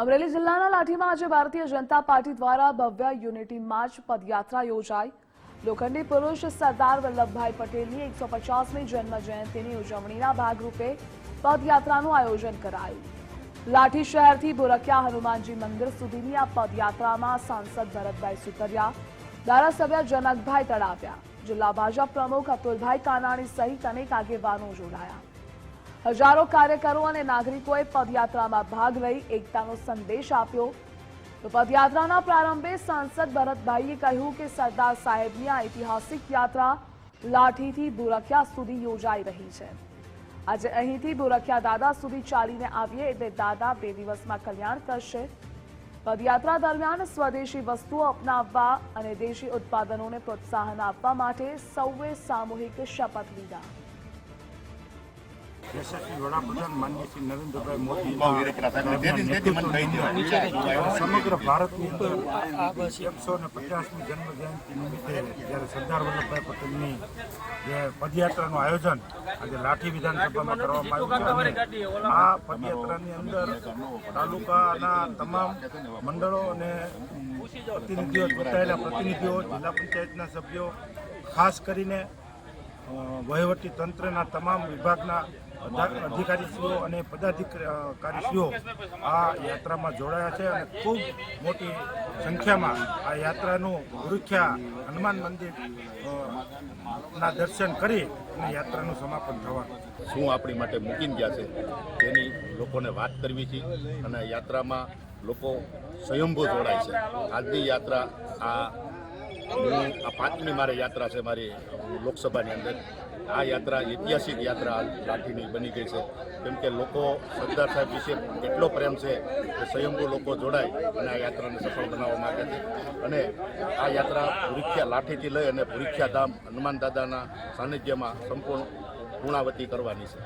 અમરેલી જિલ્લાના લાઠીમાં આજે ભારતીય જનતા પાર્ટી દ્વારા ભવ્ય યુનિટી માર્ચ પદયાત્રા યોજાઈ. લોખંડી પુરુષ સરદાર વલ્લભભાઈ પટેલની એકસો પચાસમી જન્મ જયંતિની ઉજવણીના ભાગરૂપે પદયાત્રાનું આયોજન કરાયું. લાઠી શહેરથી બોરકિયા હનુમાનજી મંદિર સુધીની આ પદયાત્રામાં સાંસદ ભરતભાઈ સુતરિયા, ધારાસભ્ય જનકભાઈ તળાવ્યા જિલ્લા ભાજપ પ્રમુખ અતુલભાઈ કાનાણી સહિત અનેક આગેવાનો જોડાયા. હજારો કાર્યકરો અને નાગરિકોએ પદયાત્રામાં ભાગ લઈ એકતાનો સંદેશ આપ્યો. તો પદયાત્રાના પ્રારંભે સાંસદ ભરતભાઈએ કહ્યું કે સરદાર સાહેબની આ ઐતિહાસિક યાત્રા લાઠીથી બુરખિયા સુધી યોજાઈ રહી છે. આજે અહીંથી બુરખિયા દાદા સુધી ચાલીને આવીએ એટલે દાદા બે દિવસમાં કલ્યાણ કરશે. પદયાત્રા દરમિયાન સ્વદેશી વસ્તુઓ અપનાવવા અને દેશી ઉત્પાદનોને પ્રોત્સાહન આપવા માટે સૌએ સામૂહિક શપથ લીધા. યશસ્વી વડાપ્રધાન માન્ય શ્રી નરેન્દ્રભાઈ મોદી. સમગ્ર ભારતની અંદર એકસો ને પચાસમી જન્મ જયંતિ નિમિત્તે જ્યારે સરદાર વલ્લભભાઈ પટેલની જે પદયાત્રાનું આયોજન આજે લાઠી વિધાનસભામાં કરવામાં આવ્યું આ પદયાત્રાની અંદર તાલુકાના તમામ મંડળો અને પ્રતિનિધિઓ ચૂંટાયેલા પ્રતિનિધિઓ જિલ્લા પંચાયતના સભ્યો ખાસ કરીને વહીવટી તંત્રના તમામ વિભાગના અધિકારીશ્રીઓ અને પદાધિકારીશ્રીઓ આ યાત્રામાં જોડાયા છે અને ખૂબ મોટી સંખ્યામાં આ યાત્રાનું ગુરુખ્યા હનુમાન મંદિર ના દર્શન કરી અને યાત્રાનું સમાપન થવાનું શું આપણી માટે મૂકીને ગયા છે? તેની લોકોને વાત કરવી છે અને યાત્રામાં લોકો સ્વયંભૂ જોડાય છે. આજની યાત્રા આ પાંચમી મારે યાત્રા છે મારી લોકસભાની અંદર. આ યાત્રા ઐતિહાસિક યાત્રા લાઠીની બની ગઈ છે. કેમ કે લોકો સરદાર સાહેબ વિશે કેટલો પ્રેમ છે કે સ્વયંભૂ લોકો જોડાય અને આ યાત્રાને સફળ બનાવવા માગે છે. અને આ યાત્રા ભૂરીખ્યા લાઠીથી લઈ અને ભૂરીખ્યા ધામ હનુમાન દાદાના સાનિધ્યમાં સંપૂર્ણ પૂર્ણાવતી કરવાની છે.